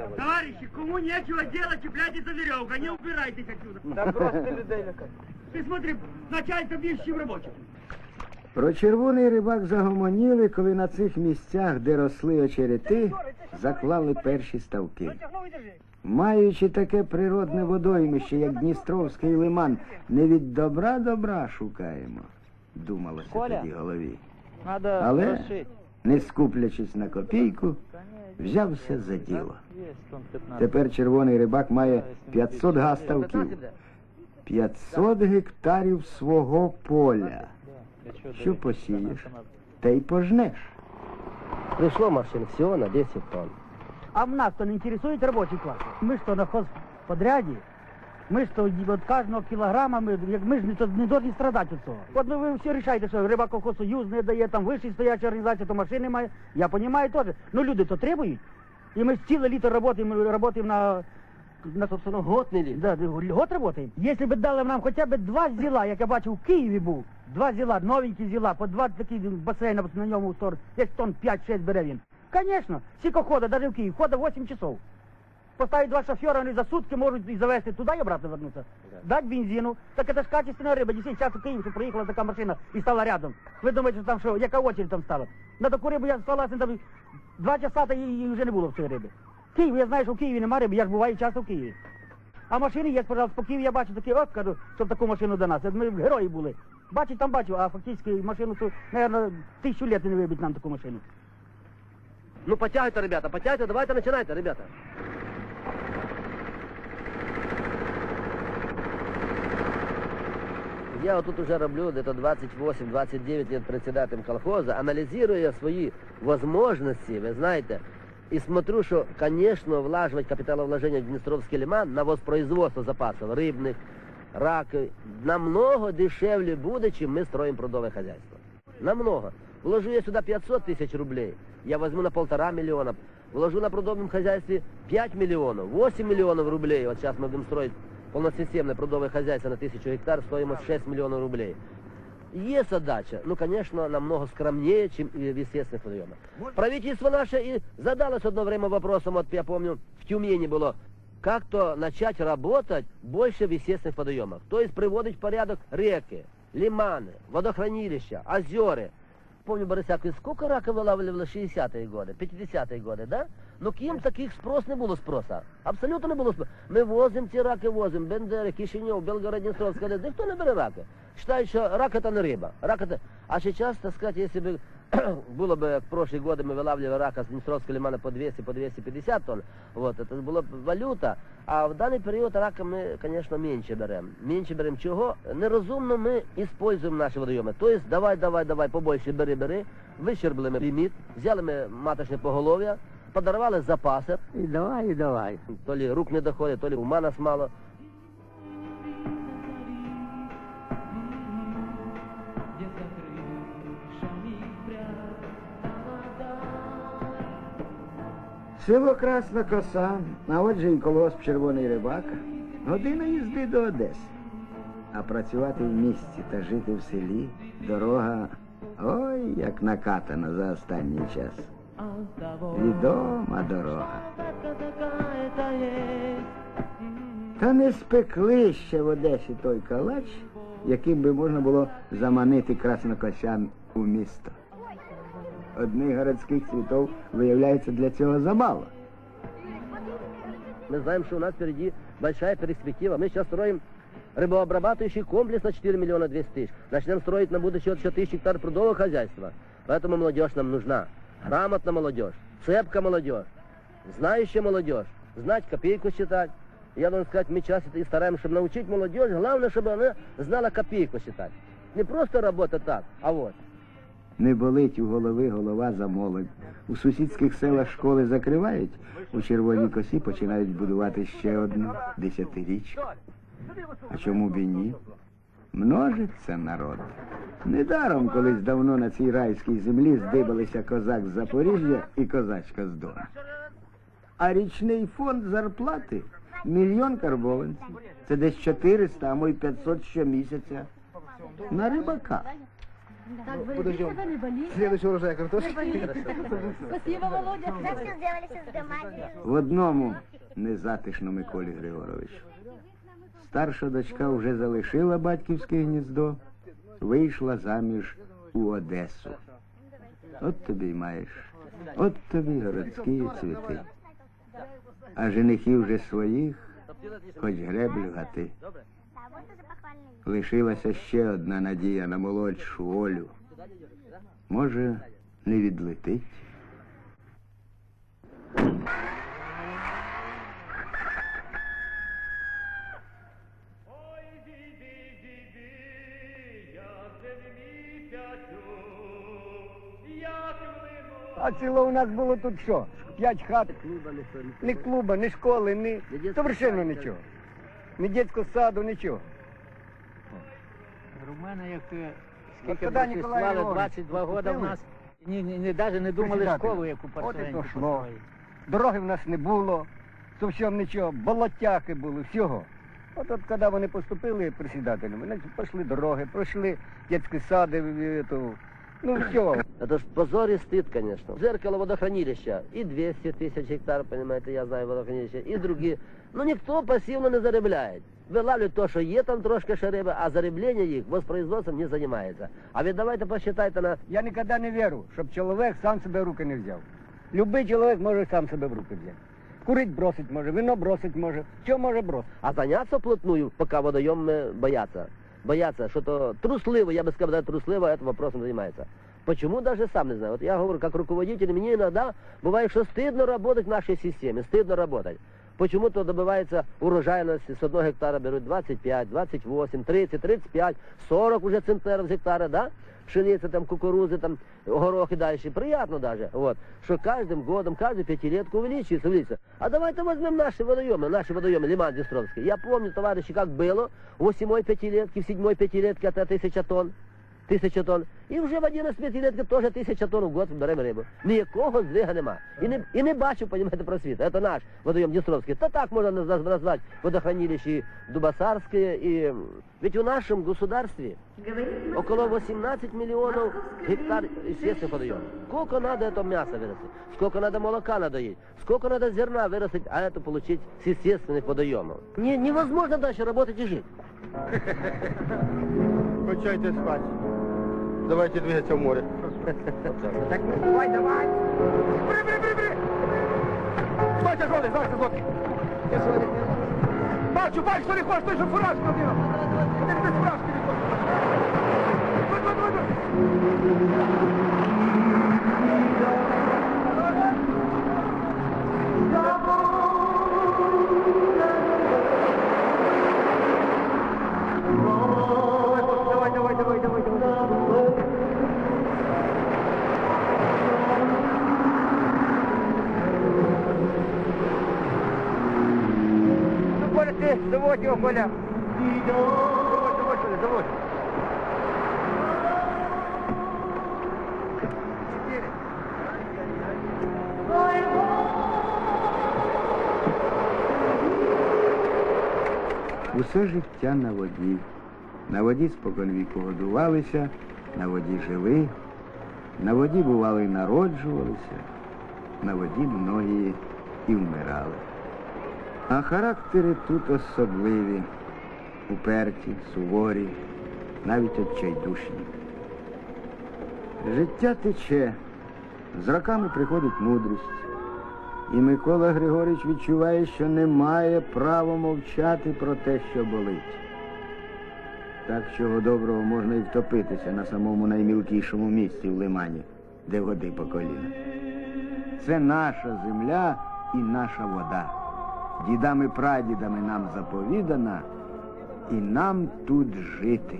давай. Товарищи, кому нечего делать, цепляйтесь за веревку, не убирайтесь отсюда. Та просто людей лякати. Ты смотри, начальство більше, чем рабочих. Про червоний рибак загомоніли, коли на цих місцях, де росли очерети, заклали перші ставки. Маючи таке природне водоймище, як Дністровський лиман, не від добра добра шукаємо, думалося Коля. тоді голові. Надо Але-. Не скуплячись на копійку, взявся за діло. Є тон 15. Тепер червоний рибак має 500 га ставків, 500 гектарів свого поля. Що посієш? Та й пожнеш. Пришло машин всего на 10 тонн. А в нас то не интересует рабочий класс? Мы что, на хозподряді? Ми ж то від кожного кілограма, ми, як ми ж не, то, не должні страдати від цього. От ви, ви всі рішаєте, що рибаков союз не дає, там вищий стояча організація, то машини має. Я розумію теж. Ну люди то требують. І ми ж ціле літо працюємо, працюємо на, на собственно, Год не літ. Да, год працюємо. Якщо б дали нам хоча б два зіла, як я бачив, в Києві був, два зіла, новенькі зіла, по два такі басейни на ньому десь тонн 5-6 бере він. Конечно, скільки ходить, навіть в Київ, ходить 8 часов. Поставить два шофера, вони за сутки можуть і завести туди і обратно вернутися. Дать бензину, так це ж качественна риба. Дійсно, зараз у Київ, що приїхала така машина і стала рядом. Ви думаєте, що там що, яка очередь там стала? На таку рибу я согласен, там два часа та її вже не було в цій риби. Київ, я знаю, що в Києві немає риби, я ж буваю часто в Києві. А машини є, пожалуйста, по Києві я бачу такі, от кажу, щоб таку машину до нас. Ми герої були. Бачить, там бачу, а фактично машину, то, мабуть, тисячу літ не вибить нам таку машину. Ну, потягайте, ребята, потягайте, давайте начинайте, ребята. Я вот тут уже роблю где-то 28-29 лет председателем колхоза, анализируя свои возможности, вы знаете, и смотрю, что, конечно, влаживать капиталовложение в Днестровский лиман на воспроизводство запасов рыбных, раковых, намного дешевле будет, чем мы строим прудовое хозяйство. Намного. Вложу я сюда 500 тысяч рублей, я возьму на полтора миллиона. Вложу на прудовом хозяйстве 5 миллионов, 8 миллионов рублей. Вот сейчас мы будем строить полносистемное прудовое хозяйство на тысячу гектар, стоимость 6 миллионов рублей. Есть задача, ну, конечно, намного скромнее, чем в естественных водоемах. Правительство наше и задалось одно время вопросом, вот я помню, в Тюмени было, как-то начать работать больше в естественных водоемах. То есть приводить в порядок реки, лиманы, водохранилища, озера. Помню, Борисякович, сколько рака вылавливали в 60-е годы, 50-е годы, да? Ну, к їм таких спрос не було спроса. Абсолютно не було спросу. Ми возимо ці раки, возимо. Бендери, Кишинев, Белгород, Дністровська, де ніхто не бере раки. Считають, що рак это не риба. Рак это... А сейчас, так сказать, если бы было бы в прошлые годы мы вылавливали рака с Днестровского лимана по 200, по 250 тонн, вот, это была б валюта. А в даний період рака ми, конечно, менше беремо. Менше беремо чого? Нерозумно ми используємо наші водойоми. Тобто, давай, давай, давай, побольше бери, бери. Вищербили ми ліміт, взяли ми маточне поголов'я, подарували запаси. І давай, і давай. То лі рук не доходить, то лі ума нас мало. Село Красна Коса, а отже і колосп Червоний Рибак. Година їзди до Одеси. А працювати в місті та жити в селі дорога ой, як накатана за останній час. Відома дорога. Та не спекли ще в Одесі той калач, яким би можна було заманити краснокосян у місто. Одних городських цвітов виявляється для цього замало. Мы знаем, что у нас впереди большая перспектива. Мы сейчас строим рыбообрабатывающий комплекс на 4 миллиона 200 тысяч. Начнем строить на будущее еще тысяч гектар прудового хозяйства. Поэтому молодежь нам нужна. Грамотная молодежь, цепка молодежь, знающая молодежь, знать копейку считать. Я должен сказать, мы часто и стараемся, чтобы научить молодежь. Главное, чтобы она знала копейку считать. Не просто работать так, а вот. Не болить у голови голова за молодь. У сусідських селах школи закривають, у червоній косі починають будувати ще одну десятирічку. А чому б і ні? Множиться народ. Недаром колись давно на цій райській землі здибалися козак з Запоріжжя і козачка з Дона. А річний фонд зарплати мільйон карбованців. Це десь 400, а мой 500 щомісяця. На рибака. Так, берегите подождем. себя, не болейте. Следующий урожай картошки. Спасибо, Володя. Так все сделали, все с. В одному незатишно Миколі Григоровичу. Старша дочка вже залишила батьківське гніздо, вийшла заміж у Одесу. От тобі й маєш, от тобі городські цвіти. А женихів вже своїх, хоч греблю гати. Лишилася ще одна надія на молодшу Олю. Може, не відлетить? А ціло у нас було тут що? П'ять хат, ні клуба, ні школи, ні совершенно нічого. Ні дитячого саду, нічого. Мене як е, От скільки тоді б Ніколай слали 22 роки в нас ні, ні, ні, навіть не думали Председатель. школу, яку От і построїть. Дороги в нас не було, зовсім нічого, болотяки були, всього. От, от коли вони поступили присідателями, значить, пішли дороги, пройшли дітські сади, е, то, ну все. Это ж позор и стыд, конечно. Зеркало водохранилища. И 200 тысяч гектар, понимаете, я знаю водохранилища, и другие. Ну, ніхто пасивно не заробляє. Вилавлюють то, що є там трошки ще риби, а зароблення їх воспроизводством не займається. А ви давайте посчитайте на Я ніколи не вірю, щоб чоловік сам себе в руки не взяв. Любий чоловік може сам себе в руки взяти. Курить бросить може, вино бросить може. Що може бросити? А заняться вплотную, пока водоемы боятся. Боятся, что-то трусливо, я бы сказал, да, трусливо этим вопросом занимается. Почему, даже сам не знаю. Вот я говорю, как руководитель, мне иногда бывает, что стыдно работать в нашей системе, стыдно работать. Почему-то добивается урожайности, с одного гектара берут 25, 28, 30, 35, 40 уже центнеров с гектара, да? Пшеницы, там, кукурузы, там, горох и дальше. Приятно даже, вот, что каждым годом, каждую пятилетку увеличивается, увеличивается. А давайте возьмем наши водоемы, наши водоемы, Лиман Днестровский. Я помню, товарищи, как было, в восьмой пятилетке, в седьмой пятилетке это тысяча тонн. Тисяча тонн. І вже в 11 п'ятилетки теж тисяча тонн в год беремо рибу. Ніякого здвига нема. І не, і не бачу, понімаєте, просвіта. Це наш водойом Дністровський. Та так можна наз- назвати водохранилище Дубасарское. И... Ведь в нашем государстве около 18 миллионов гектар естественных водоемов. Сколько надо это мяса вырастить, сколько надо молока надоить, сколько надо зерна вырастить, а это получить с естественных водоемов. Не, невозможно дальше работать и жить. Кончайте спать. Давайте двигаться в море. Так, ну, давай, давай. Бри, бри, бри, бри! Стойте, жоли, стойте, злотки! Бачу, бачу, що не хочеш, той, що фуражку надів. Ти без фуражки не хочеш. Давай, давай, давай, давай. Давай, Ты заводь его, Коля. Заводь, заводь, Коля, заводь. Усе життя на воді. На воді споконвіку годувалися, на воді жили, на воді бували народжувалися, на воді многі і вмирали. А характери тут особливі, уперті, суворі, навіть відчайдушні. Життя тече, з роками приходить мудрість. І Микола Григорич відчуває, що не має права мовчати про те, що болить. Так чого доброго можна і втопитися на самому наймілкішому місці в лимані, де води по коліна. Це наша земля і наша вода. Дідами-прадідами нам заповідана, і нам тут жити.